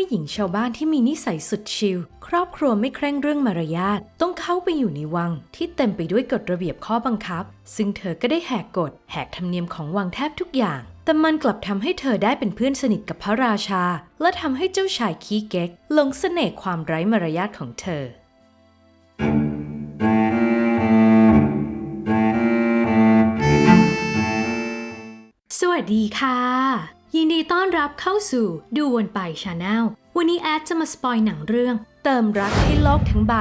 ว่าหญิงชาวบ้านที่มีนิสัยสุดชิลครอบครัวไม่เคร่งเรื่องมารยาทต้องเข้าไปอยู่ในวัง ที่เต็มไปด้วยกฎระเบียบข้อบังคับ ซึ่งเธอก็ได้แหกกฎแหกธรรมเนียมของวังแทบทุกอย่าง แต่มันกลับทำให้เธอได้เป็นเพื่อนสนิทกับพระราชา และทำให้เจ้าชายขี้เก๊กหลงเสน่ห์ความไร้มารยาทของเธอสวัสดีค่ะ ยินดีต้อนรับเข้าสู่ดูวนไปชาแนล วันนี้แอดจะมาสปอยหนังเรื่อง เติมรักให้โลกทั้งใบ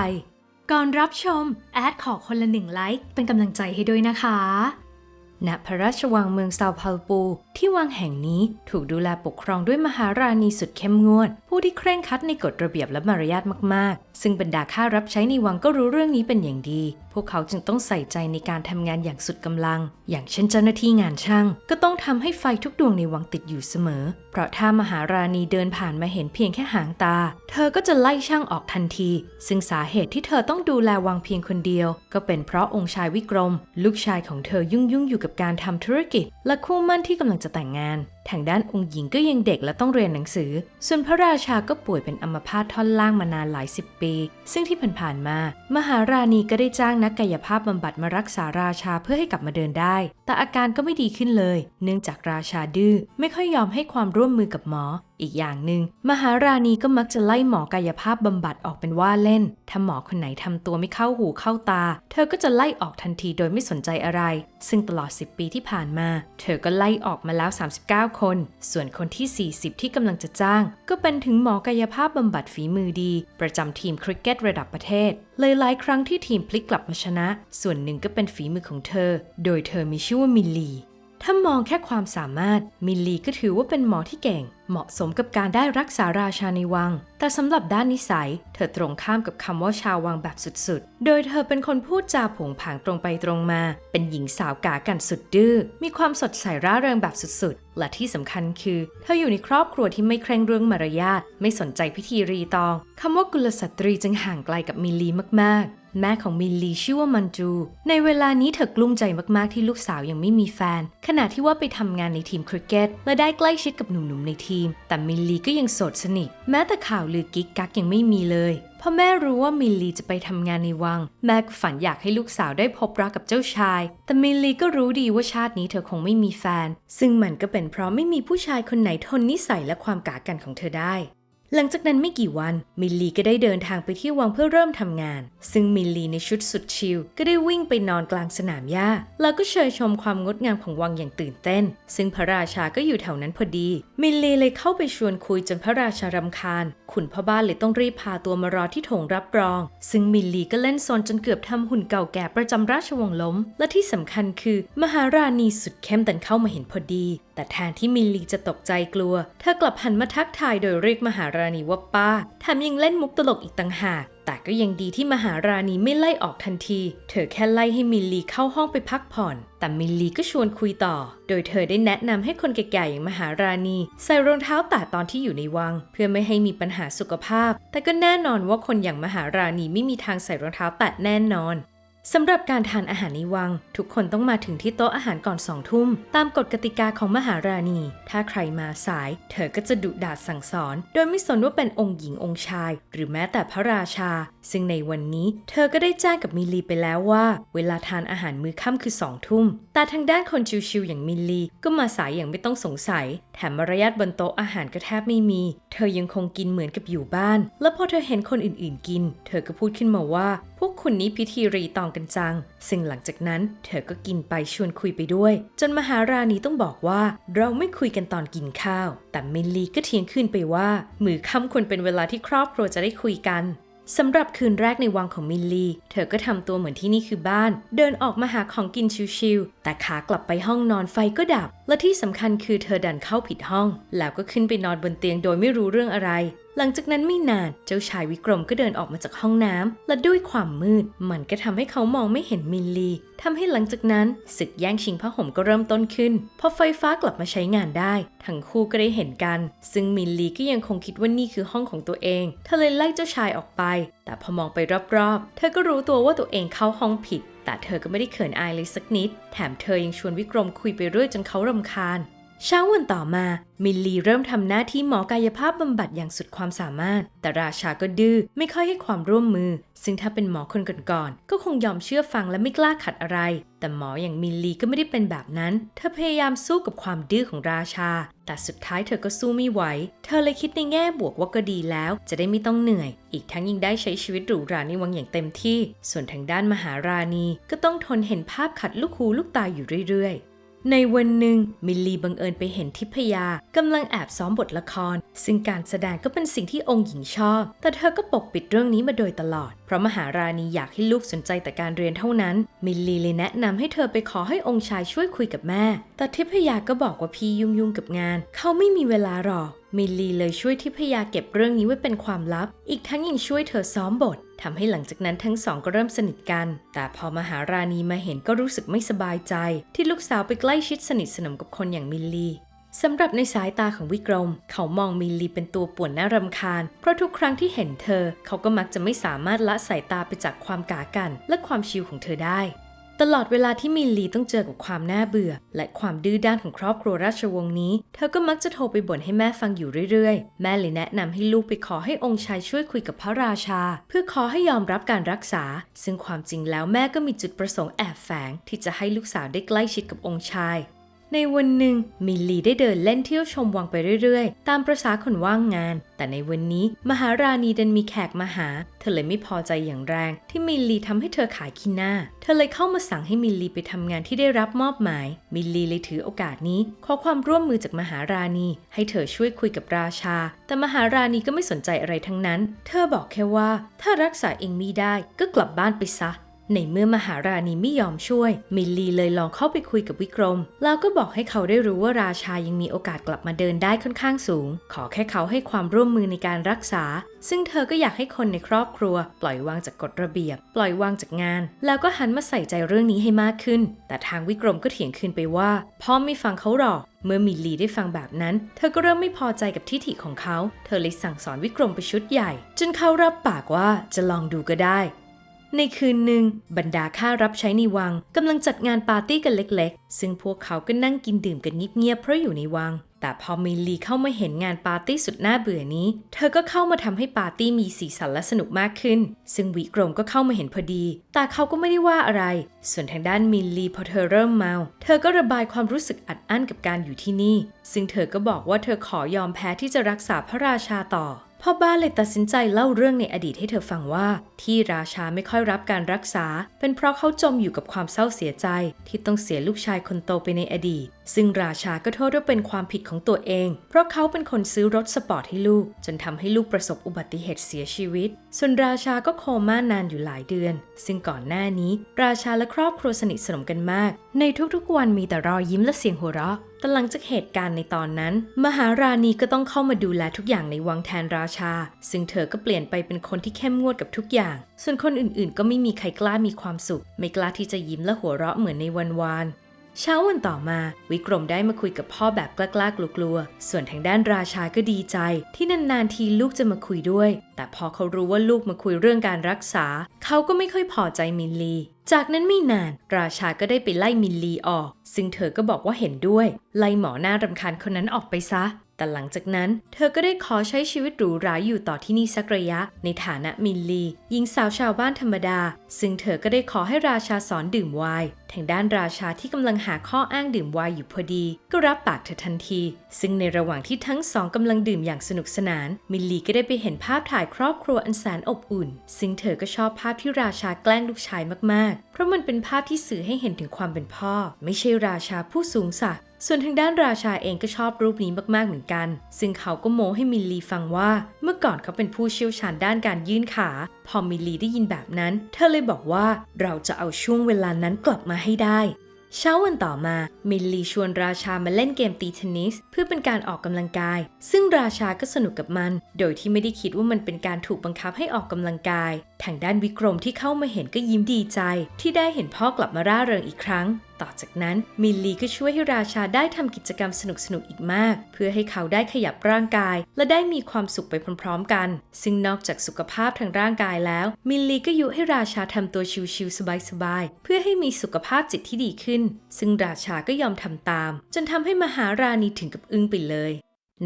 ก่อนรับชม แอดขอคนละหนึ่งไลค์เป็นกำลังใจให้ด้วยนะคะ ณ พระราชวังเมืองซาวพาลปูที่วังแห่งนี้ถูกดูแลปกครองด้วยมหาราณีสุดเข้มงวด ผู้ที่เคร่งครัดในกฎระเบียบและมารยาทมากๆ ซึ่งบรรดาข้ารับใช้ในวังก็รู้เรื่องนี้เป็นอย่างดี วกเขาจึงต้องใส่ใจในการทำงานอย่างสุดกำลัง อย่างเช่นเจ้าหน้าที่งานช่าง ก็ต้องทำให้ไฟทุกดวงในวังติดอยู่เสมอ เพราะถ้ามหาราณีเดินผ่านมาเห็นเพียงแค่หางตา เธอก็จะไล่ช่างออกทันที ซึ่งสาเหตุที่เธอต้องดูแลวังเพียงคนเดียว ก็เป็นเพราะองค์ชายวิกรม ลูกชายของเธอยุ่งยุ่งอยู่กับการทำธุรกิจ และคู่มั่นที่กำลังจะแต่งงานทางด้านองค์หญิงก็ยังเด็กและต้องเรียนหนังสือ ส่วนพระราชาก็ป่วยเป็นอัมพาตท่อนล่างมานานหลายสิบปี ซึ่งที่ผ่านๆมา มหาราณีก็ได้จ้างนักกายภาพบำบัดมารักษาราชาเพื่อให้กลับมาเดินได้ แต่อาการก็ไม่ดีขึ้นเลย เนื่องจากราชาดื้อไม่ค่อยยอมให้ความร่วมมือกับหมอ อีกอย่างหนึ่งมหาราณีก็มักจะไล่หมอกายภาพบำบัดออกเป็นว่าเล่น ถ้าหมอคนไหนทำตัวไม่เข้าหูเข้าตา เธอก็จะไล่ออกทันทีโดยไม่สนใจอะไร ซึ่งตลอด 10 ปีที่ผ่านมา เธอก็ไล่ออกมาแล้ว 39 คน ส่วนคนที่ 40 ที่กำลังจะจ้าง ก็เป็นถึงหมอกายภาพบำบัดฝีมือดี ประจำทีมคริกเก็ตระดับประเทศเลยหลายครั้งที่ทีมพลิกกลับมาชนะ ส่วนหนึ่งก็เป็นฝีมือของเธอ โดยเธอมีชื่อว่ามิลลี ถ้ามองแค่ความสามารถ มิลลีก็ถือว่าเป็นหมอที่เก่ง เหมาะสมกับการได้รักษาราชาในวัง แต่สำหรับด้านนิสัย เธอตรงข้ามกับคำว่าชาววังแบบสุดๆ โดยเธอเป็นคนพูดจาผงผางตรงไปตรงมา เป็นหญิงสาวกากันสุดดื้อ มีความสดใสร่าเริงแบบสุดๆ และที่สำคัญคือ เธออยู่ในครอบครัวที่ไม่เคร่งเรื่องมารยาท ไม่สนใจพิธีรีตองคำว่ากุลสตรีจึงห่างไกลกับมิลลีมากๆ แม่ของมิลลีชื่อว่ามันจู ในเวลานี้เธอกลุ้มใจมากๆที่ลูกสาวยังไม่มีแฟน ขณะที่ว่าไปทำงานในทีมคริกเก็ตและได้ใกล้ชิดกับหนุ่มๆในทีม แต่มิลลีก็ยังโสดสนิท แม้แต่ข่าวลือกิ๊กกักยังไม่มีเลยพอแม่รู้ว่ามิลลีจะไปทำงานในวัง แม่ก็ฝันอยากให้ลูกสาวได้พบรักกับเจ้าชาย แต่มิลลีก็รู้ดีว่าชาตินี้เธอคงไม่มีแฟน ซึ่งมันก็เป็นเพราะไม่มีผู้ชายคนไหนทนนิสัยและความกากันของเธอได้ หลังจากนั้นไม่กี่วัน มิลลีก็ได้เดินทางไปที่วังเพื่อเริ่มทำงาน ซึ่งมิลลีในชุดสุดชิลก็ได้วิ่งไปนอนกลางสนามหญ้า แล้วก็เชยชมความงดงามของวังอย่างตื่นเต้น ซึ่งพระราชาก็อยู่แถวนั้นพอดี มิลลีเลยเข้าไปชวนคุยจนพระราชารำคาญ ขุนพ่อบ้านเลยต้องรีบพาตัวมารอที่โถงรับรอง ซึ่งมิลลีก็เล่นโซนจนเกือบทำหุ่นเก่าแก่ประจำราชวงศ์ล้ม และที่สำคัญคือ มหาราณีสุดเข้มดันเข้ามาเห็นพอดี แต่แทนที่มิลลีจะตกใจกลัว เธอกลับหันมาทักทายโดยเรียกมหาราณีว่าป้าแถมยังเล่นมุกตลกอีกต่างหาก แต่ก็ยังดีที่มหาราณีไม่ไล่ออกทันที เธอแค่ไล่ให้มิลลีเข้าห้องไปพักผ่อน แต่มิลลีก็ชวนคุยต่อ โดยเธอได้แนะนำให้คนแก่ๆอย่างมหาราณี ใส่รองเท้าแตะตอนที่อยู่ในวัง เพื่อไม่ให้มีปัญหาสุขภาพ แต่ก็แน่นอนว่าคนอย่างมหาราณีไม่มีทางใส่รองเท้าแตะแน่นอน สำหรับการทานอาหารในวัง ทุกคนต้องมาถึงที่โต๊ะอาหารก่อนสองทุ่ม ตามกฎกติกาของมหาราณี ถ้าใครมาสาย เธอก็จะดุด่าสั่งสอน โดยไม่สนว่าเป็นองค์หญิงองค์ชาย หรือแม้แต่พระราชา ซึ่งในวันนี้เธอก็ได้แจ้งกับมิลีไปแล้วว่า เวลาทานอาหารมื้อค่ำคือสองทุ่ม แต่ทางด้านคนชิวๆอย่างมิลีก็มาสายอย่างไม่ต้องสงสัย แถมมารยาทบนโต๊ะอาหารก็แทบไม่มี เธอยังคงกินเหมือนกับอยู่บ้าน และพอเธอเห็นคนอื่นๆ กิน เธอก็พูดขึ้นมาว่าพวกคุณนี้พิธีรีตองกันจัง ซึ่งหลังจากนั้นเธอก็กินไปชวนคุยไปด้วย จนมหาราณีต้องบอกว่า เราไม่คุยกันตอนกินข้าว แต่มิลลีก็เถียงขึ้นไปว่า มือค่ำควรเป็นเวลาที่ครอบครัวจะได้คุยกันสำหรับคืนแรกในวังของมิลลี เธอก็ทำตัวเหมือนที่นี่คือบ้าน เดินออกมาหาของกินชิวๆ แต่ขากลับไปห้องนอนไฟก็ดับ และที่สำคัญคือเธอดันเข้าผิดห้อง แล้วก็ขึ้นไปนอนบนเตียงโดยไม่รู้เรื่องอะไร หลังจากนั้นไม่นานเจ้าชายวิกรมก็เดินออกมาจากห้องน้ำและด้วยความมืด มันก็ทำให้เขามองไม่เห็นมิลลีทำให้หลังจากนั้นศึกแย่งชิงผ้าห่มก็เริ่มต้นขึ้นพอไฟฟ้ากลับมาใช้งานได้ ทั้งคู่ก็ได้เห็นกัน ซึ่งมิลลีก็ยังคงคิดว่านี่คือห้องของตัวเองเธอเลยไล่เจ้าชายออกไป แต่พอมองไปรอบๆ เธอก็รู้ตัวว่าตัวเองเข้าห้องผิด แต่เธอก็ไม่ได้เขินอายเลยสักนิด แถมเธอยังชวนวิกรมคุยไปเรื่อยจนเขารำคาญ เช้าวันต่อมา มิลลีเริ่มทำหน้าที่หมอกายภาพบำบัดอย่างสุดความสามารถ แต่ราชาก็ดื้อไม่ค่อยให้ความร่วมมือ ซึ่งถ้าเป็นหมอคนก่อนๆก็คงยอมเชื่อฟังและไม่กล้าขัดอะไร แต่หมออย่างมิลลีก็ไม่ได้เป็นแบบนั้น เธอพยายามสู้กับความดื้อของราชา แต่สุดท้ายเธอก็สู้ไม่ไหว เธอเลยคิดในแง่บวกว่าก็ดีแล้ว จะได้ไม่ต้องเหนื่อย อีกทั้งยังได้ใช้ชีวิตหรูหราในวังอย่างเต็มที่ ส่วนทางด้านมหาราณีก็ต้องทนเห็นภาพขัดลูกหูลูกตาอยู่เรื่อยๆ ในวันหนึ่งมิลลีบังเอิญไปเห็นทิพยากำลังแอบซ้อมบทละคร ซึ่งการแสดงก็เป็นสิ่งที่องค์หญิงชอบ แต่เธอก็ปกปิดเรื่องนี้มาโดยตลอด เพราะมหาราณีอยากให้ลูกสนใจแต่การเรียนเท่านั้น มิลลีเลยแนะนำให้เธอไปขอให้องค์ชายช่วยคุยกับแม่ แต่ทิพยาก็บอกว่าพี่ยุ่งยุ่งกับงาน เขาไม่มีเวลาหรอกมิลลีเลยช่วยทิพยาเก็บเรื่องนี้ไว้เป็นความลับ อีกทั้งยังช่วยเธอซ้อมบท ทำให้หลังจากนั้นทั้งสองก็เริ่มสนิทกัน แต่พอมหาราณีมาเห็นก็รู้สึกไม่สบายใจ ที่ลูกสาวไปใกล้ชิดสนิทสนมกับคนอย่างมิลลีสำหรับในสายตาของวิกรม เขามองมิลลีเป็นตัวป่วนน่ารำคาญ เพราะทุกครั้งที่เห็นเธอ เขาก็มักจะไม่สามารถละสายตาไปจากความกากัน และความชิวของเธอได้ ตลอดเวลาที่มิลลีต้องเจอกับความน่าเบื่อ และความดื้อด้านของครอบครัวราชวงศ์นี้ เธอก็มักจะโทรไปบ่นให้แม่ฟังอยู่เรื่อยๆ แม่เลยแนะนำให้ลูกไปขอให้องค์ชายช่วยคุยกับพระราชา เพื่อขอให้ยอมรับการรักษา ซึ่งความจริงแล้วแม่ก็มีจุดประสงค์แอบแฝงที่จะให้ลูกสาวได้ใกล้ชิดกับองค์ชาย ในวันหนึ่งมิลลีได้เดินเล่นเที่ยวชมวังไปเรื่อยๆ ตามประษาคนว่างงาน แต่ในวันนี้มหาราณีดันมีแขกมาหา เธอเลยไม่พอใจอย่างแรง ที่มิลลีทำให้เธอขายขี้หน้า เธอเลยเข้ามาสั่งให้มิลลีไปทำงานที่ได้รับมอบหมาย มิลลีเลยถือโอกาสนี้ ขอความร่วมมือจากมหาราณี ให้เธอช่วยคุยกับราชา แต่มหาราณีก็ไม่สนใจอะไรทั้งนั้น เธอบอกแค่ว่า ถ้ารักษาเองไม่ได้ก็กลับบ้านไปซะ ในเมื่อมหาราณีไม่ยอมช่วย มิลลีเลยลองเข้าไปคุยกับวิกรม แล้วก็บอกให้เขาได้รู้ว่าราชายังมีโอกาสกลับมาเดินได้ค่อนข้างสูง ขอแค่เขาให้ความร่วมมือในการรักษา ซึ่งเธอก็อยากให้คนในครอบครัว ปล่อยวางจากกฎระเบียบ ปล่อยวางจากงาน แล้วก็หันมาใส่ใจเรื่องนี้ให้มากขึ้น แต่ทางวิกรมก็เถียงคืนไปว่าพ่อไม่ฟังเขาหรอกเมื่อมิลลีได้ฟังแบบนั้น เธอก็เริ่มไม่พอใจกับทิฐิของเขา เธอเลยสั่งสอนวิกรมไปชุดใหญ่ จนเขารับปากว่าจะลองดูก็ได้ ในคืนหนึ่งบรรดาข้ารับใช้ในวังกำลังจัดงานปาร์ตี้กันเล็กๆ ซึ่งพวกเขาก็นั่งกินดื่มกันเงียบๆเพราะอยู่ในวัง แต่พอมิลลีเข้ามาเห็นงานปาร์ตี้สุดน่าเบื่อนี้ เธอก็เข้ามาทำให้ปาร์ตี้มีสีสันและสนุกมากขึ้น ซึ่งวิกรมก็เข้ามาเห็นพอดี แต่เขาก็ไม่ได้ว่าอะไร ส่วนทางด้านมิลลีพอเธอเริ่มเมา เธอก็ระบายความรู้สึกอัดอั้นกับการอยู่ที่นี่ ซึ่งเธอก็บอกว่าเธอขอยอมแพ้ที่จะรักษาพระราชาต่อพ่อบ้านเลยตัดสินใจเล่าเรื่องในอดีตให้เธอฟังว่า ที่ราชาไม่ค่อยรับการรักษา เป็นเพราะเขาจมอยู่กับความเศร้าเสียใจ ที่ต้องเสียลูกชายคนโตไปในอดีต ซึ่งราชาก็โทษว่าเป็นความผิดของตัวเอง เพราะเขาเป็นคนซื้อรถสปอร์ตให้ลูก จนทำให้ลูกประสบอุบัติเหตุเสียชีวิต ส่วนราชาก็โคม่านานอยู่หลายเดือน ซึ่งก่อนหน้านี้ ราชาและครอบครัวสนิทสนมกันมาก ในทุกๆวันมีแต่รอยยิ้มและเสียงหัวเราะแต่หลังจากเหตุการณ์ในตอนนั้น มหาราณีก็ต้องเข้ามาดูแลทุกอย่างในวังแทนราชา ซึ่งเธอก็เปลี่ยนไปเป็นคนที่เข้มงวดกับทุกอย่างส่วนคนอื่นๆ ก็ไม่มีใครกล้ามีความสุข ไม่กล้าที่จะยิ้มและหัวเราะเหมือนในวันวานเช้าวันต่อมา วิกรมได้มาคุยกับพ่อแบบกล้าๆกลัวๆส่วนทางด้านราชาก็ดีใจ ที่นานๆทีลูกจะมาคุยด้วย แต่พอเขารู้ว่าลูกมาคุยเรื่องการรักษา เขาก็ไม่ค่อยพอใจมิลลี จากนั้นไม่นาน ราชาก็ได้ไปไล่มิลลีออก ซึ่งเธอก็บอกว่าเห็นด้วย ไล่หมอหน้ารำคาญคนนั้นออกไปซะ แต่หลังจากนั้นเธอก็ได้ขอใช้ชีวิตหรูหราอยู่ต่อที่นี่สักระยะ ในฐานะมิลลีหญิงสาวชาวบ้านธรรมดา ซึ่งเธอก็ได้ขอให้ราชาสอนดื่มไวน์ทางด้านราชาที่กำลังหาข้ออ้างดื่มไวน์อยู่พอดี ก็รับปากเธอทันที ซึ่งในระหว่างที่ทั้งสองกำลังดื่มอย่างสนุกสนาน มิลลีก็ได้ไปเห็นภาพถ่ายครอบครัวอันแสนอบอุ่น ซึ่งเธอก็ชอบภาพที่ราชาแกล้งลูกชายมากๆ เพราะมันเป็นภาพที่สื่อให้เห็นถึงความเป็นพ่อ ไม่ใช่ราชาผู้สูงศักดิ์ ส่วนทางด้านราชาเองก็ชอบรูปนี้มากๆเหมือนกัน ซึ่งเขาก็โม้ให้มิลลีฟังว่า เมื่อก่อนเขาเป็นผู้เชี่ยวชาญด้านการยื่นขา พอมิลลีได้ยินแบบนั้น เธอเลยบอกว่าเราจะเอาช่วงเวลานั้นกลับมาให้ได้เช้าวันต่อมา มิลลีชวนราชามาเล่นเกมตีเทนนิส เพื่อเป็นการออกกำลังกาย ซึ่งราชาก็สนุกกับมัน โดยที่ไม่ได้คิดว่ามันเป็นการถูกบังคับให้ออกกำลังกาย ทางด้านวิกรมที่เข้ามาเห็นก็ยิ้มดีใจ ที่ได้เห็นพ่อกลับมาร่าเริงอีกครั้ง ต่อจากนั้นมิลลีก็ช่วยให้ราชาได้ทำกิจกรรมสนุกๆอีกมาก เพื่อให้เขาได้ขยับร่างกาย และได้มีความสุขไปพร้อมๆกัน ซึ่งนอกจากสุขภาพทางร่างกายแล้ว มิลลีก็ยุให้ราชาทำตัวชิวๆสบายๆเพื่อให้มีสุขภาพจิตที่ดีขึ้น ซึ่งราชาก็ยอมทำตาม จนทำให้มหาราณีถึงกับอึ้งไปเลย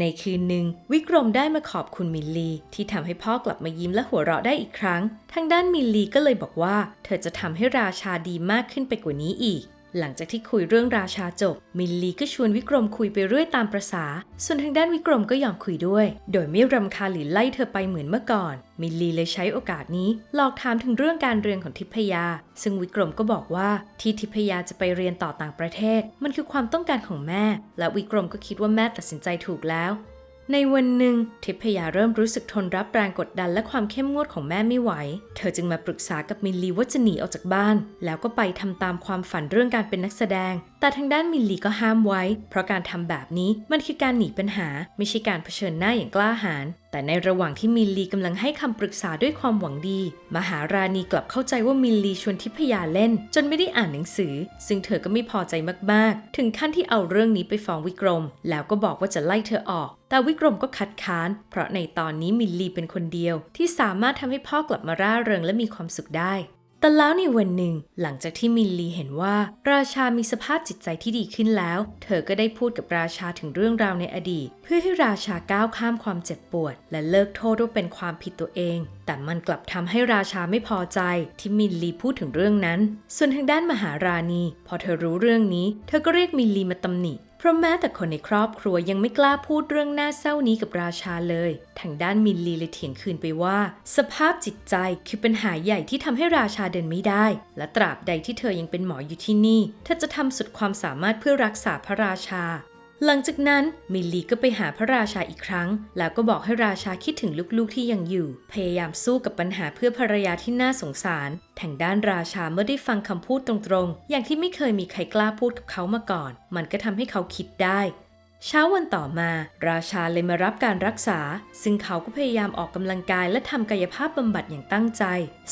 ในคืนหนึ่ง วิกรมได้มาขอบคุณมิลลี ที่ทำให้พ่อกลับมายิ้มและหัวเราะได้อีกครั้ง ทางด้านมิลลีก็เลยบอกว่า เธอจะทำให้ราชาดีมากขึ้นไปกว่านี้อีก หลังจากที่คุยเรื่องราชาจบ มิลลีก็ชวนวิกรมคุยไปเรื่อยตามประษา ส่วนทางด้านวิกรมก็ยอมคุยด้วย โดยไม่รำคาญหรือไล่เธอไปเหมือนเมื่อก่อน มิลลีเลยใช้โอกาสนี้หลอกถามถึงเรื่องการเรียนของทิพยา ซึ่งวิกรมก็บอกว่าที่ทิพยาจะไปเรียนต่อต่างประเทศ มันคือความต้องการของแม่ และวิกรมก็คิดว่าแม่ตัดสินใจถูกแล้ว ในวันหนึ่งทิพยาเริ่มรู้สึกทนรับแรงกดดันและความเข้มงวดของแม่ไม่ไหว เธอจึงมาปรึกษากับมิลลีว่าจะหนีออกจากบ้าน แล้วก็ไปทำตามความฝันเรื่องการเป็นนักแสดง แต่ทางด้านมิลลีก็ห้ามไว้ เพราะการทำแบบนี้มันคือการหนีปัญหา ไม่ใช่การเผชิญหน้าอย่างกล้าหาญแต่ในระหว่างที่มิลลีกำลังให้คำปรึกษาด้วยความหวังดี มหาราณีกลับเข้าใจว่ามิลลีชวนทิพยาเล่น จนไม่ได้อ่านหนังสือ ซึ่งเธอก็ไม่พอใจมากๆ ถึงขั้นที่เอาเรื่องนี้ไปฟ้องวิกรม แล้วก็บอกว่าจะไล่เธอออก แต่วิกรมก็คัดค้าน เพราะในตอนนี้มิลลีเป็นคนเดียว ที่สามารถทำให้พ่อกลับมาร่าเริงและมีความสุขได้ แต่แล้วในวันหนึ่ง หลังจากที่มิลลีเห็นว่า ราชามีสภาพจิตใจที่ดีขึ้นแล้ว เธอก็ได้พูดกับราชาถึงเรื่องราวในอดีต เพื่อให้ราชาก้าวข้ามความเจ็บปวด และเลิกโทษว่าเป็นความผิดตัวเองแต่มันกลับทำให้ราชาไม่พอใจที่มิลลีพูดถึงเรื่องนั้น ส่วนทางด้านมหาราณี พอเธอรู้เรื่องนี้ เธอก็เรียกมิลลีมาตำหนิ ราะแม้แต่คนในครอบครัวยังไม่กล้าพูดเรื่องน่าเศร้านี้กับราชาเลย ทางด้านมินลีเลยเถียงคืนไปว่า สภาพจิตใจคือปัญหาใหญ่ที่ทำให้ราชาเดินไม่ได้ และตราบใดที่เธอยังเป็นหมออยู่ที่นี่ เธอจะทำสุดความสามารถเพื่อรักษาพระราชา หลังจากนั้นมิลลีก็ไปหาพระราชาอีกครั้ง แล้วก็บอกให้ราชาคิดถึงลูกๆที่ยังอยู่ พยายามสู้กับปัญหาเพื่อภรรยาที่น่าสงสารทางด้านราชาเมื่อได้ฟังคำพูดตรงๆ อย่างที่ไม่เคยมีใครกล้าพูดกับเขามาก่อน มันก็ทำให้เขาคิดได้ เช้าวันต่อมา ราชาเลยมารับการรักษา ซึ่งเขาก็พยายามออกกำลังกายและทำกายภาพบำบัดอย่างตั้งใจ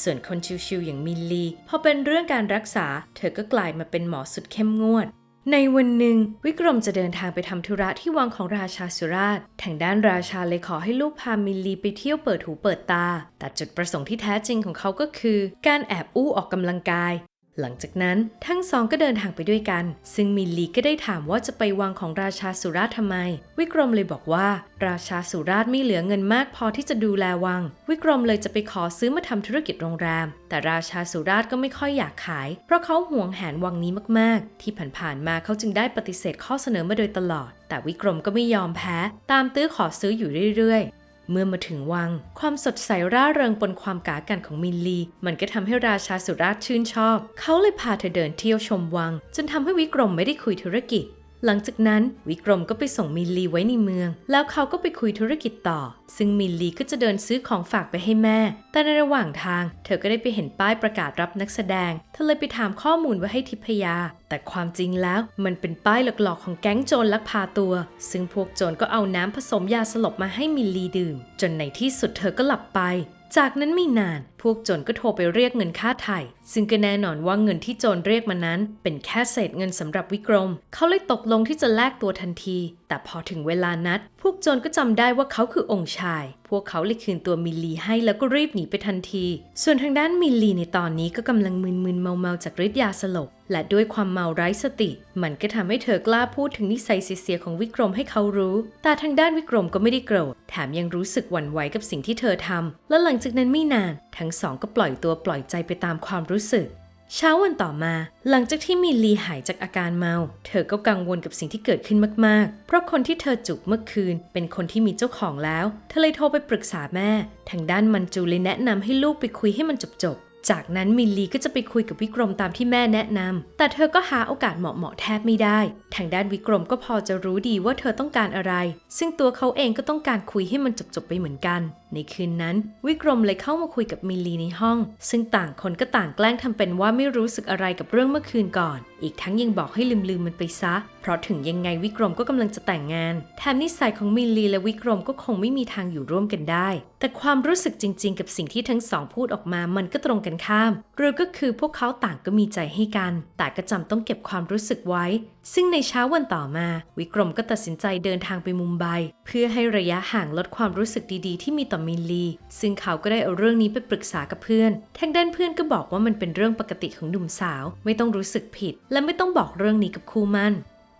ส่วนคนชิวๆอย่างมิลลีพอเป็นเรื่องการรักษา เธอก็กลายมาเป็นหมอสุดเข้มงวด ในวันหนึ่งวิกรมจะเดินทางไปทำธุระที่วังของราชาสุราษฎร์ทางด้านราชาเลยขอให้ลูกพามิลลีไปเที่ยวเปิดหูเปิดตา แต่จุดประสงค์ที่แท้จริงของเขาก็คือ การแอบอู้ออกกำลังกาย หลังจากนั้นทั้งสองก็เดินทางไปด้วยกัน ซึ่งมิลลีก็ได้ถามว่าจะไปวังของราชาสุราษทำไม วิกรมเลยบอกว่า ราชาสุราษไม่เหลือเงินมากพอที่จะดูแลวัง วิกรมเลยจะไปขอซื้อมาทำธุรกิจโรงแรม แต่ราชาสุราษก็ไม่ค่อยอยากขาย เพราะเขาห่วงแหนวังนี้มากๆ ที่ผ่านๆมาเขาจึงได้ปฏิเสธข้อเสนอมาโดยตลอด แต่วิกรมก็ไม่ยอมแพ้ ตามตื้อขอซื้ออยู่เรื่อย เมื่อมาถึงวัง ความสดใสร่าเริงปนความกากันของมินลี มันก็ทำให้ราชาสุราชชื่นชอบ เขาเลยพาเธอเดินเที่ยวชมวัง จนทำให้วิกรมไม่ได้คุยธุรกิจ หลังจากนั้นวิกรมก็ไปส่งมิลลีไว้ในเมือง แล้วเขาก็ไปคุยธุรกิจต่อ ซึ่งมิลลีก็จะเดินซื้อของฝากไปให้แม่ แต่ในระหว่างทาง เธอก็ได้ไปเห็นป้ายประกาศรับนักแสดง เธอเลยไปถามข้อมูลไว้ให้ทิพยา แต่ความจริงแล้วมันเป็นป้ายหลอกๆของแก๊งโจรลักพาตัว ซึ่งพวกโจรก็เอาน้ำผสมยาสลบมาให้มิลลีดื่ม จนในที่สุดเธอก็หลับไป จากนั้นไม่นาน พวกโจรก็โทรไปเรียกเงินค่าไถ่ซึ่งก็แน่นอนว่าเงินที่โจรเรียกมานั้น เป็นแค่เศษเงินสำหรับวิกรม เขาเลยตกลงที่จะแลกตัวทันที แต่พอถึงเวลานัด พวกโจรก็จำได้ว่าเขาคือองค์ชาย พวกเขาเลยคืนตัวมิลลีให้แล้วก็รีบหนีไปทันที ส่วนทางด้านมิลลีในตอนนี้ก็กำลังมึนๆเมาๆจากฤทธิ์ยาสลบ และด้วยความเมาไร้สติ มันก็ทำให้เธอกล้าพูดถึงนิสัยเสียๆของวิกรมให้เขารู้ แต่ทางด้านวิกรมก็ไม่ได้โกรธ แถมยังรู้สึกหวั่นไหวกับสิ่งที่เธอทำและหลังจากนั้นไม่นาน ทั้งสองก็ปล่อยตัวปล่อยใจไปตามความรู้สึก เช้าวันต่อมา หลังจากที่มิลลีหายจากอาการเมา เธอก็กังวลกับสิ่งที่เกิดขึ้นมากๆ เพราะคนที่เธอจุกเมื่อคืน เป็นคนที่มีเจ้าของแล้ว เธอเลยโทรไปปรึกษาแม่ ทางด้านมันจูเลยแนะนำให้ลูกไปคุยให้มันจบๆ จากนั้นมิลลีก็จะไปคุยกับวิกรมตามที่แม่แนะนำแต่เธอก็หาโอกาสเหมาะๆแทบไม่ได้ ทางด้านวิกรมก็พอจะรู้ดีว่าเธอต้องการอะไร ซึ่งตัวเขาเองก็ต้องการคุยให้มันจบๆไปเหมือนกัน ในคืนนั้น วิกรมเลยเข้ามาคุยกับมิลีในห้อง ซึ่งต่างคนก็ต่างแกล้งทำเป็นว่าไม่รู้สึกอะไรกับเรื่องเมื่อคืนก่อน อีกทั้งยังบอกให้ลืมๆมันไปซะ เพราะถึงยังไงวิกรมก็กำลังจะแต่งงาน แถมนิสัยของมิลลีและวิกรมก็คงไม่มีทางอยู่ร่วมกันได้ แต่ความรู้สึกจริง ๆ กับสิ่งที่ทั้งสองพูดออกมามันก็ตรงกันข้ามหรือก็คือพวกเขาต่างก็มีใจให้กัน แต่ก็จำต้องเก็บความรู้สึกไว้ซึ่งในเช้าวันต่อมา วิกรมก็ตัดสินใจเดินทางไปมุมไบ เพื่อให้ระยะห่างลดความรู้สึกดีๆ ที่มีต่อมินลี ซึ่งเขาก็ได้เอาเรื่องนี้ไปปรึกษากับเพื่อน ทางด้านเพื่อนก็บอกว่ามันเป็นเรื่องปกติของหนุ่มสาว ไม่ต้องรู้สึกผิด และไม่ต้องบอกเรื่องนี้กับคู่มั่น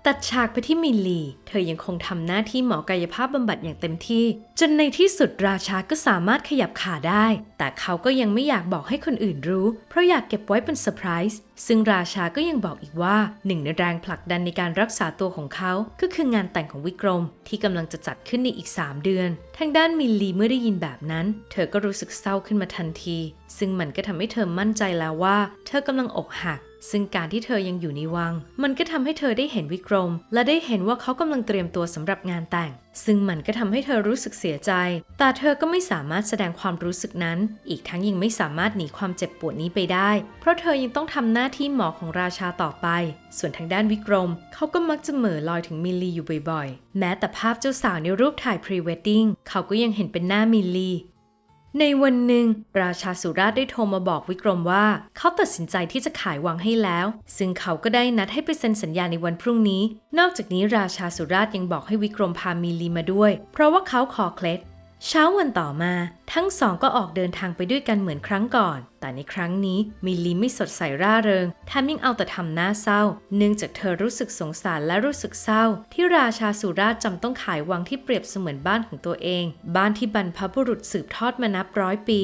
ตัดฉากไปที่มิลลี เธอยังคงทำหน้าที่หมอกายภาพบำบัดอย่างเต็มที่ จนในที่สุดราชาก็สามารถขยับขาได้ แต่เขาก็ยังไม่อยากบอกให้คนอื่นรู้ เพราะอยากเก็บไว้เป็นเซอร์ไพรส์ ซึ่งราชาก็ยังบอกอีกว่าหนึ่งในแรงผลักดันในการรักษาตัวของเขา ก็คืองานแต่งของวิกรม ที่กำลังจะจัดขึ้นในอีก 3 เดือน ทางด้านมิลลีเมื่อได้ยินแบบนั้น เธอก็รู้สึกเศร้าขึ้นมาทันที ซึ่งมันก็ทำให้เธอมั่นใจแล้วว่า เธอกำลังอกหัก ซึ่งการที่เธอยังอยู่ในวัง มันก็ทำให้เธอได้เห็นวิกรม และได้เห็นว่าเขากำลังเตรียมตัวสำหรับงานแต่ง ซึ่งมันก็ทำให้เธอรู้สึกเสียใจ แต่เธอก็ไม่สามารถแสดงความรู้สึกนั้น อีกทั้งยังไม่สามารถหนีความเจ็บปวดนี้ไปได้ เพราะเธอยังต้องทำหน้าที่หมอของราชาต่อไป ส่วนทางด้านวิกรม เขาก็มักจะเหม่อลอยถึงมิลลีอยู่บ่อยๆ แม้แต่ภาพเจ้าสาวในรูปถ่ายพรีเวดดิ้งเขาก็ยังเห็นเป็นหน้ามิลลี ในวันหนึ่ง ราชาสุราษฎร์ได้โทรมาบอกวิกรมว่า เขาตัดสินใจที่จะขายวังให้แล้ว ซึ่งเขาก็ได้นัดให้ไปเซ็นสัญญาในวันพรุ่งนี้ นอกจากนี้ราชาสุราษฎร์ยังบอกให้วิกรมพามีลีมาด้วย เพราะว่าเขาขอเคล็ด เช้าวันต่อมาทั้งสองก็ออกเดินทางไปด้วยกันเหมือนครั้งก่อน แต่ในครั้งนี้มิลลีไม่สดใสร่าเริงแถมยังเอาแต่ทำหน้าเศร้า เนื่องจากเธอรู้สึกสงสารและรู้สึกเศร้า ที่ราชาสุราจำต้องขายวังที่เปรียบเสมือนบ้านของตัวเอง บ้านที่บรรพบุรุษสืบทอดมานับร้อยปี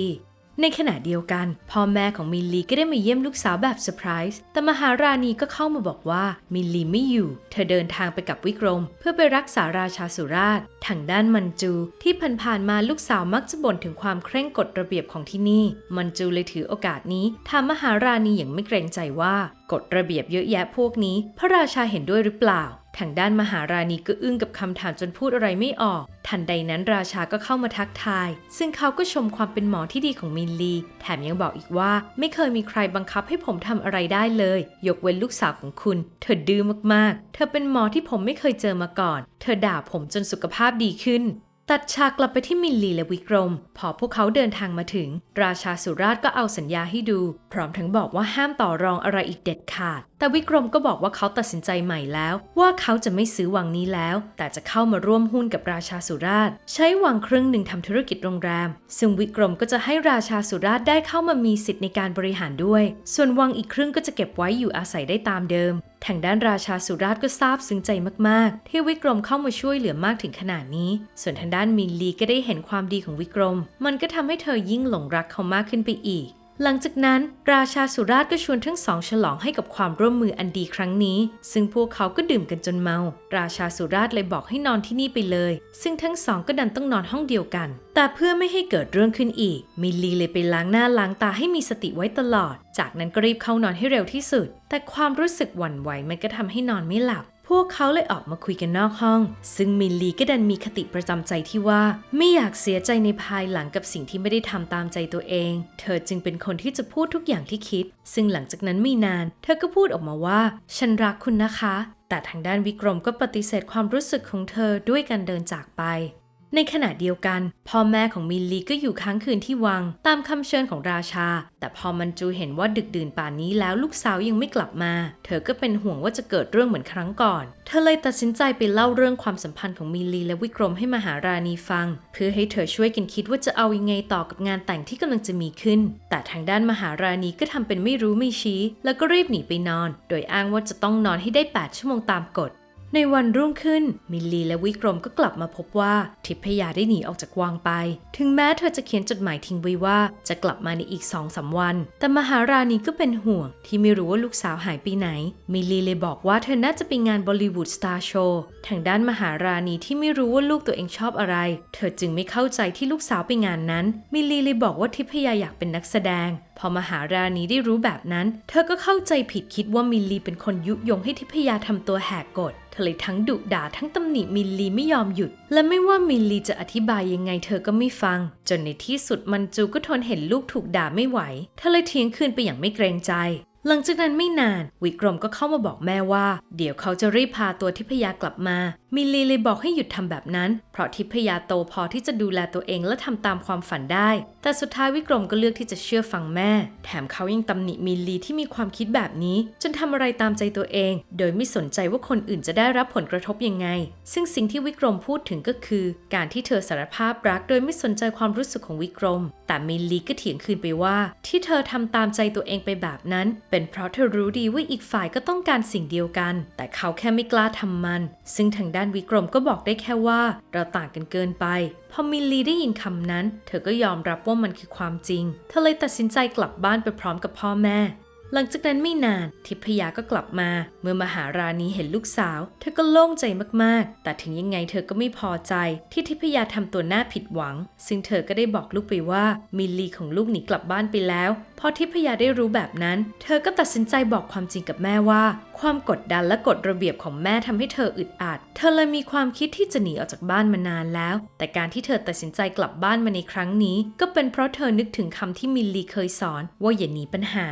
ในขณะเดียวกัน พ่อแม่ของมิลลีก็ได้มาเยี่ยมลูกสาวแบบเซอร์ไพรส์ แต่มหาราณีก็เข้ามาบอกว่ามิลลีไม่อยู่ เธอเดินทางไปกับวิกรม เพื่อไปรักษาราชาสุราษฎร์ ทางด้านมันจู ที่ผ่านๆมาลูกสาวมักจะบ่นถึงความเคร่งกฎระเบียบของที่นี่ มันจูเลยถือโอกาสนี้ถามมหาราณีอย่างไม่เกรงใจว่า กฎระเบียบเยอะแยะพวกนี้ พระราชาเห็นด้วยหรือเปล่า ทางด้านมหาราณีก็อึ้งกับคำถามจนพูดอะไรไม่ออก ทันใดนั้นราชาก็เข้ามาทักทาย ซึ่งเขาก็ชมความเป็นหมอที่ดีของมินลี แถมยังบอกอีกว่า ไม่เคยมีใครบังคับให้ผมทำอะไรได้เลย ยกเว้นลูกสาวของคุณ เธอดื้อมากๆ เธอเป็นหมอที่ผมไม่เคยเจอมาก่อน เธอด่าผมจนสุขภาพดีขึ้น ตัดฉากกลับไปที่มิลลีและวิกรม พอพวกเขาเดินทางมาถึง ราชาสุราษฎร์ก็เอาสัญญาให้ดู พร้อมทั้งบอกว่าห้ามต่อรองอะไรอีกเด็ดขาด แต่วิกรมก็บอกว่าเขาตัดสินใจใหม่แล้ว ว่าเขาจะไม่ซื้อวังนี้แล้ว แต่จะเข้ามาร่วมหุ้นกับราชาสุราษฎร์ใช้วังครึ่งหนึ่งทำธุรกิจโรงแรม ซึ่งวิกรมก็จะให้ราชาสุราษฎร์ได้เข้ามามีสิทธิ์ในการบริหารด้วย ส่วนวังอีกครึ่งก็จะเก็บไว้อยู่อาศัยได้ตามเดิมทางด้านราชาสุราษฎร์ก็ซาบซึ้งใจมาก ๆ ที่วิกรมเข้ามาช่วยเหลือมากถึงขนาดนี้ ส่วนทางด้านมิลลีก็ได้เห็นความดีของวิกรม มันก็ทำให้เธอยิ่งหลงรักเขามากขึ้นไปอีก หลังจากนั้น ราชาสุราษฎร์ก็ชวนทั้งสองฉลองให้กับความร่วมมืออันดีครั้งนี้ ซึ่งพวกเขาก็ดื่มกันจนเมา ราชาสุราษฎร์เลยบอกให้นอนที่นี่ไปเลย ซึ่งทั้งสองก็ดันต้องนอนห้องเดียวกัน แต่เพื่อไม่ให้เกิดเรื่องขึ้นอีก มิลลีเลยไปล้างหน้าล้างตาให้มีสติไว้ตลอด จากนั้นก็รีบเข้านอนให้เร็วที่สุด แต่ความรู้สึกหวั่นไหวมันก็ทำให้นอนไม่หลับ พวกเขาเลยออกมาคุยกันนอกห้อง ซึ่งมิลลีก็ดันมีคติประจำใจที่ว่า ไม่อยากเสียใจในภายหลังกับสิ่งที่ไม่ได้ทำตามใจตัวเอง เธอจึงเป็นคนที่จะพูดทุกอย่างที่คิด ซึ่งหลังจากนั้นไม่นาน เธอก็พูดออกมาว่า ฉันรักคุณนะคะ แต่ทางด้านวิกรมก็ปฏิเสธความรู้สึกของเธอด้วยการเดินจากไป ในขณะเดียวกัน พ่อแม่ของมิลลีก็อยู่ค้างคืนที่วัง ตามคำเชิญของราชา แต่พอมันจูเห็นว่าดึกดื่นป่านนี้แล้วลูกสาวยังไม่กลับมา เธอก็เป็นห่วงว่าจะเกิดเรื่องเหมือนครั้งก่อน เธอเลยตัดสินใจไปเล่าเรื่องความสัมพันธ์ของมิลลีและวิกรมให้มหาราณีฟัง เพื่อให้เธอช่วยกันคิดว่าจะเอายังไงต่อกับงานแต่งที่กำลังจะมีขึ้น แต่ทางด้านมหาราณีก็ทำเป็นไม่รู้ไม่ชี้ แล้วก็รีบหนีไปนอน โดยอ้างว่าจะต้องนอนให้ได้ 8 ชั่วโมงตามกฎ ในวันรุ่งขึ้น มิลลีและวิกรมก็กลับมาพบว่าทิพยาได้หนีออกจากวังไป ถึงแม้เธอจะเขียนจดหมายทิ้งไว้ว่าจะกลับมาในอีกสองสาวัน แต่มหาราณีก็เป็นห่วง ที่ไม่รู้ว่าลูกสาวหายไปไหน มิลลีเลยบอกว่าเธอน่าจะไปงานบอลิวูดสตาร์โชว์ ทางด้านมหาราณีที่ไม่รู้ว่าลูกตัวเองชอบอะไร เธอจึงไม่เข้าใจที่ลูกสาวไปงานนั้น มิลลีเลยบอกว่าทิพยาอยากเป็นนักแสดงพอมหาราณีได้รู้แบบนั้น เธอก็เข้าใจผิดคิดว่ามิลลีเป็นคนยุยงให้ทิพยาทำตัวแหกกฎ ธเธอเลยทั้งดุด่าทั้งตำหนิมิลลีไม่ยอมหยุด และไม่ว่ามิลลีจะอธิบายยังไงเธอก็ไม่ฟัง จนในที่สุดมันจูก็ทนเห็นลูกถูกด่าไม่ไหว เธอเลยเทียงคืนไปอย่างไม่เกรงใจ หลังจากนั้นไม่นาน วิกรมก็เข้ามาบอกแม่ว่า เดี๋ยวเขาจะรีบพาตัวทิพยากลับมามิลลีเลยบอกให้หยุดทำแบบนั้น เพราะทิพยาโตพอที่จะดูแลตัวเองและทำตามความฝันได้ แต่สุดท้ายวิกรมก็เลือกที่จะเชื่อฟังแม่ แถมเขายังตำหนิมิลลีที่มีความคิดแบบนี้ จนทำอะไรตามใจตัวเอง โดยไม่สนใจว่าคนอื่นจะได้รับผลกระทบยังไง ซึ่งสิ่งที่วิกรมพูดถึงก็คือ การที่เธอสารภาพรัก โดยไม่สนใจความรู้สึกของวิกรม แต่มิลลีก็เถียงคืนไปว่า ที่เธอทำตามใจตัวเองไปแบบนั้น เป็นเพราะเธอรู้ดีว่าอีกฝ่ายก็ต้องการสิ่งเดียวกัน แต่เขาแค่ไม่กล้าทำมัน ซึ่งทางด้านวิกรมก็บอกได้แค่ว่า เราต่างกันเกินไป พอมิลลีได้ยินคำนั้น เธอก็ยอมรับว่ามันคือความจริง เธอเลยตัดสินใจกลับบ้านไปพร้อมกับพ่อแม่ หลังจากนั้นไม่นาน ทิพยาก็กลับมา เมื่อมหาราณีเห็นลูกสาว เธอก็โล่งใจมากๆ แต่ถึงยังไงเธอก็ไม่พอใจ ที่ทิพยาทำตัวหน้าผิดหวัง ซึ่งเธอก็ได้บอกลูกไปว่า มิลลีของลูกหนีกลับบ้านไปแล้ว พอทิพยาได้รู้แบบนั้น เธอก็ตัดสินใจบอกความจริงกับแม่ว่า ความกดดันและกฎระเบียบของแม่ทำให้เธออึดอัด เธอเลยมีความคิดที่จะหนีออกจากบ้านมานานแล้ว แต่การที่เธอตัดสินใจกลับบ้านมาในครั้งนี้ ก็เป็นเพราะเธอนึกถึงคำที่มิลลีเคยสอนว่าอย่าหนีปัญหา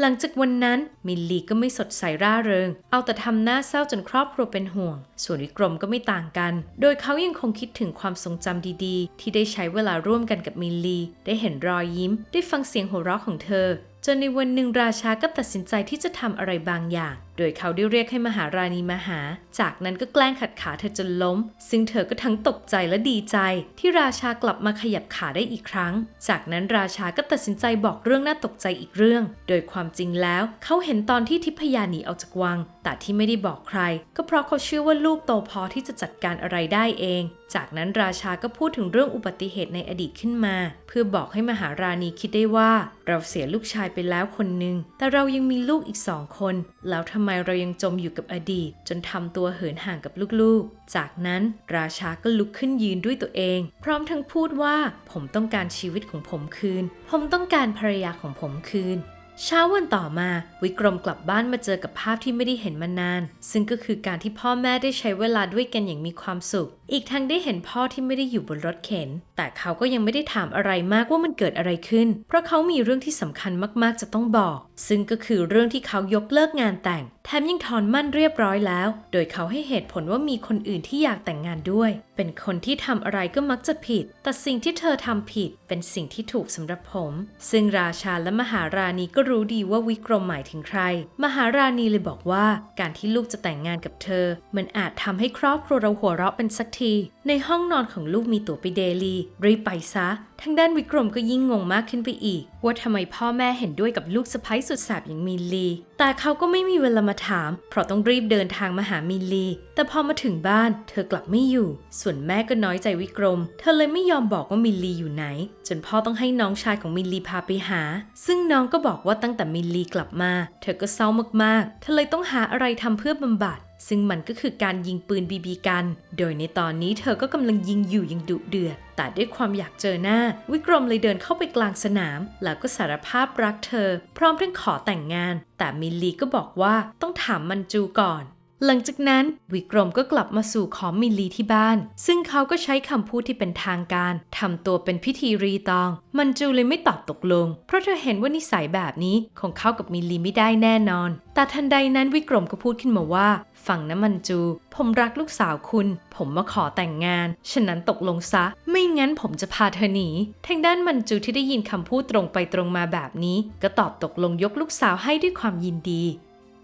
หลังจากวันนั้นมิลลีก็ไม่สดใสร่าเริง เอาแต่ทำหน้าเศร้าจนครอบครัวเป็นห่วง ส่วนวิกรมก็ไม่ต่างกัน โดยเขายังคงคิดถึงความทรงจำดีๆ ที่ได้ใช้เวลาร่วมกันกับมิลลี ได้เห็นรอยยิ้ม ได้ฟังเสียงหัวเราะของเธอ จนในวันหนึ่งราชาก็ตัดสินใจที่จะทำอะไรบางอย่าง โดยเขาได้เรียกให้มหาราณีมาหา จากนั้นก็แกล้งขัดขาเธอจนล้ม ซึ่งเธอก็ทั้งตกใจและดีใจ ที่ราชากลับมาขยับขาได้อีกครั้ง จากนั้นราชาก็ตัดสินใจบอกเรื่องน่าตกใจอีกเรื่อง โดยความจริงแล้วเขาเห็นตอนที่ทิพยาหนีออกจากวัง แต่ที่ไม่ได้บอกใคร ก็เพราะเขาเชื่อว่าลูกโตพอที่จะจัดการอะไรได้เอง จากนั้นราชาก็พูดถึงเรื่องอุบัติเหตุในอดีตขึ้นมา เพื่อบอกให้มหาราณีคิดได้ว่า เราเสียลูกชายไปแล้วคนหนึ่งแต่เรายังมีลูกอีกสองคน แล้วทำไมเรายังจมอยู่กับอดีต จนทำตัวเหินห่างกับลูกๆ จากนั้นราชาก็ลุกขึ้นยืนด้วยตัวเอง พร้อมทั้งพูดว่าผมต้องการชีวิตของผมคืน ผมต้องการภรรยาของผมคืนเช้าวันต่อมา วิกรมกลับบ้านมาเจอกับภาพที่ไม่ได้เห็นมานาน ซึ่งก็คือการที่พ่อแม่ได้ใช้เวลาด้วยกันอย่างมีความสุข อีกทั้งได้เห็นพ่อที่ไม่ได้อยู่บนรถเข็น แต่เขาก็ยังไม่ได้ถามอะไรมากว่ามันเกิดอะไรขึ้น เพราะเขามีเรื่องที่สำคัญมากๆจะต้องบอก ซึ่งก็คือเรื่องที่เขายกเลิกงานแต่ง แถมยังถอนมั่นเรียบร้อยแล้ว โดยเขาให้เหตุผลว่ามีคนอื่นที่อยากแต่งงานด้วย เป็นคนที่ทำอะไรก็มักจะผิด แต่สิ่งที่เธอทำผิด เป็นสิ่งที่ถูกสำหรับผม ซึ่งราชาและมหาราณีก็รู้ดีว่าวิกรมหมายถึงใคร มหาราณีเลยบอกว่า การที่ลูกจะแต่งงานกับเธอ มันอาจทำให้ครอบครัวเราหัวเราะเป็นสักที ในห้องนอนของลูกมีตั๋วไปเดลี รีบไปซะ ทางด้านวิกรมก็ยิ่งงงมากขึ้นไปอีก ว่าทำไมพ่อแม่เห็นด้วยกับลูกสะใภ้สุดแสบอย่างมิลลี แต่เขาก็ไม่มีเวลามาถาม เพราะต้องรีบเดินทางมาหามิลลี แต่พอมาถึงบ้านเธอกลับไม่อยู่ ส่วนแม่ก็น้อยใจวิกรม เธอเลยไม่ยอมบอกว่ามิลลีอยู่ไหน จนพ่อต้องให้น้องชายของมิลลีพาไปหา ซึ่งน้องก็บอกว่าตั้งแต่มิลลีกลับมา เธอก็เศร้ามากๆ เธอเลยต้องหาอะไรทำเพื่อบำบัด ซึ่งมันก็คือการยิงปืนบีบีกัน โดยในตอนนี้เธอก็กำลังยิงอยู่อย่างดุเดือด แต่ด้วยความอยากเจอหน้า วิกรมเลยเดินเข้าไปกลางสนาม แล้วก็สารภาพรักเธอ พร้อมทั้งขอแต่งงาน แต่มิลลีก็บอกว่าต้องถามมันจูก่อน หลังจากนั้นวิกรมก็กลับมาสู่ขอมิลลีที่บ้าน ซึ่งเขาก็ใช้คำพูดที่เป็นทางการทำตัวเป็นพิธีรีตอง มันจูเลยไม่ตอบตกลง เพราะเธอเห็นว่านิสัยแบบนี้คงเขากับมิลลีไม่ได้แน่นอน แต่ทันใดนั้นวิกรมก็พูดขึ้นมาว่าฟังนะมันจู ผมรักลูกสาวคุณ ผมมาขอแต่งงาน ฉะนั้นตกลงซะ ไม่งั้นผมจะพาเธอหนี ทางด้านมันจูที่ได้ยินคำพูดตรงไปตรงมาแบบนี้ ก็ตอบตกลงยกลูกสาวให้ด้วยความยินดี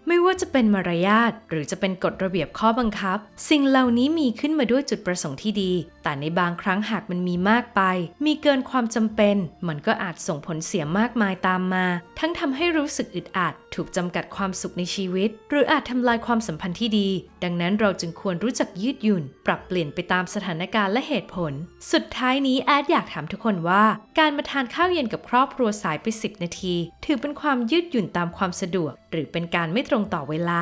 ไม่ว่าจะเป็นมารยาทหรือจะเป็นกฎระเบียบข้อบังคับ สิ่งเหล่านี้มีขึ้นมาด้วยจุดประสงค์ที่ดี แต่ในบางครั้งหากมันมีมากไป มีเกินความจำเป็น มันก็อาจส่งผลเสียมากมายตามมา ทั้งทำให้รู้สึกอึดอัด ถูกจำกัดความสุขในชีวิต หรืออาจทำลายความสัมพันธ์ที่ดี ดังนั้นเราจึงควรรู้จักยืดหยุ่น ปรับเปลี่ยนไปตามสถานการณ์และเหตุผล สุดท้ายนี้แอดอยากถามทุกคนว่า การมาทานข้าวเย็นกับครอบครัวสายไป 10 นาที ถือเป็นความยืดหยุ่นตามความสะดวก หรือเป็นการไม่ตรงต่อเวลา